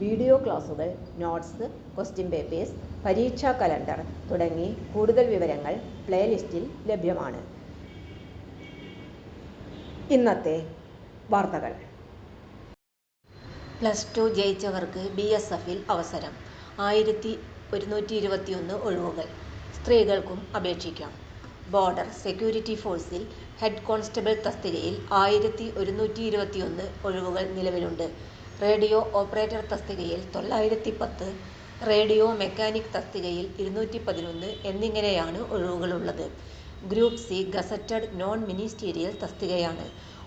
Video ക്ലാസുകൾ notes question papers പരീക്ഷാ calendar തുടങ്ങി കൂടുതൽ വിവരങ്ങൾ പ്ലേലിസ്റ്റിൽ ലഭ്യമാണ്. ഇന്നത്തെ വാർത്തകൾ. പ്ലസ് ടു ജയിച്ചവർക്ക് ബി എസ് എഫിൽ അവസരം. ആയിരത്തി ഒരുന്നൂറ്റി ഇരുപത്തിയൊന്ന് ഒഴിവുകൾ. സ്ത്രീകൾക്കും അപേക്ഷിക്കാം. ബോർഡർ സെക്യൂരിറ്റി ഫോഴ്സിൽ ഹെഡ് കോൺസ്റ്റബിൾ തസ്തികയിൽ ആയിരത്തി ഒരുന്നൂറ്റി ഇരുപത്തിയൊന്ന് ഒഴിവുകൾ നിലവിലുണ്ട്. റേഡിയോ ഓപ്പറേറ്റർ തസ്തികയിൽ തൊള്ളായിരത്തി പത്ത് റേഡിയോ മെക്കാനിക് തസ്തികയിൽ ഇരുന്നൂറ്റി പതിനൊന്ന് എന്നിങ്ങനെയാണ് ഒഴിവുകളുള്ളത്. Group C gazetted non ministerial തസ്തികയാണ്.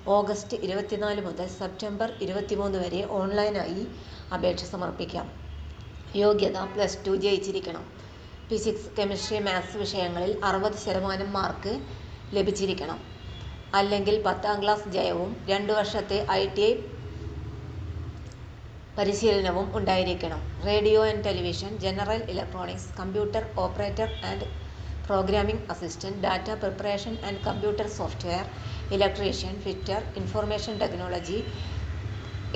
August ഇരുപത്തിനാല് മുതൽ സെപ്റ്റംബർ ഇരുപത്തിമൂന്ന് വരെ ഓൺലൈനായി അപേക്ഷ സമർപ്പിക്കാം. യോഗ്യത പ്ലസ് ടു ജയിച്ചിരിക്കണം. ഫിസിക്സ് കെമിസ്ട്രി മാത്സ് വിഷയങ്ങളിൽ അറുപത് ശതമാനം മാർക്ക് ലഭിച്ചിരിക്കണം. അല്ലെങ്കിൽ പത്താം ക്ലാസ് ജയവും രണ്ട് വർഷത്തെ ഐ ടി ഐ പരിശീലനവും ഉണ്ടായിരിക്കണം. Radio and television general electronics computer operator and programming assistant data preparation and computer software electrician fitter information technology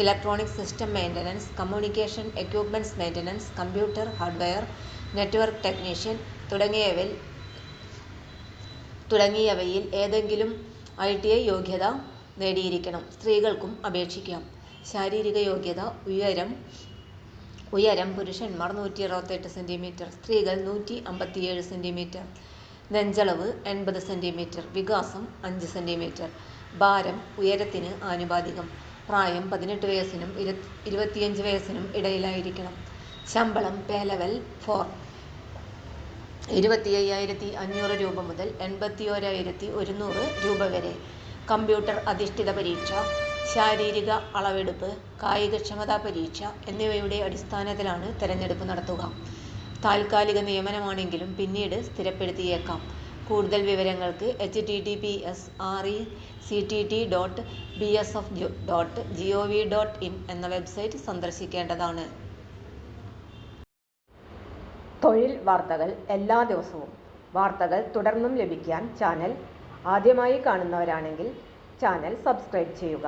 electronic system maintenance communication equipments maintenance computer hardware network technician തുടങ്ങിയവയിൽ ഏതെങ്കിലും I T I യോഗ്യത നേടിയിരിക്കണം. സ്ത്രീകൾക്കും അപേക്ഷിക്കാം. ശാരീരിക യോഗ്യത ഉയരം ഉയരം പുരുഷന്മാർ നൂറ്റി അറുപത്തെട്ട് സെന്റിമീറ്റർ സ്ത്രീകൾ നൂറ്റി അമ്പത്തിയേഴ് സെന്റിമീറ്റർ നെഞ്ചളവ് എൺപത് സെന്റിമീറ്റർ വികാസം അഞ്ച് സെന്റിമീറ്റർ ഭാരം ഉയരത്തിന് ആനുപാതികം പ്രായം പതിനെട്ട് വയസ്സിനും ഇരു ഇരുപത്തിയഞ്ച് വയസ്സിനും ഇടയിലായിരിക്കണം. ശമ്പളം പേ ലെവൽ ഫോർ ഇരുപത്തി അയ്യായിരത്തി അഞ്ഞൂറ് രൂപ മുതൽ എൺപത്തി ഓരായിരത്തി ഒരുന്നൂറ് രൂപ വരെ. കമ്പ്യൂട്ടർ അധിഷ്ഠിത പരീക്ഷ. ശാരീരിക അളവെടുപ്പ് കായികക്ഷമതാ പരീക്ഷ എന്നിവയുടെ അടിസ്ഥാനത്തിലാണ് തിരഞ്ഞെടുപ്പ് നടത്തുക. താൽക്കാലിക നിയമനമാണെങ്കിലും പിന്നീട് സ്ഥിരപ്പെടുത്തിയേക്കാം. കൂടുതൽ വിവരങ്ങൾക്ക് H T T P S R E C T T dot B S F dot G O V dot in എന്ന വെബ്സൈറ്റ് സന്ദർശിക്കേണ്ടതാണ്. തൊഴിൽ വാർത്തകൾ എല്ലാ ദിവസവും. വാർത്തകൾ തുടർന്നും ലഭിക്കാൻ ചാനൽ ആദ്യമായി കാണുന്നവരാണെങ്കിൽ ചാനൽ സബ്സ്ക്രൈബ് ചെയ്യുക.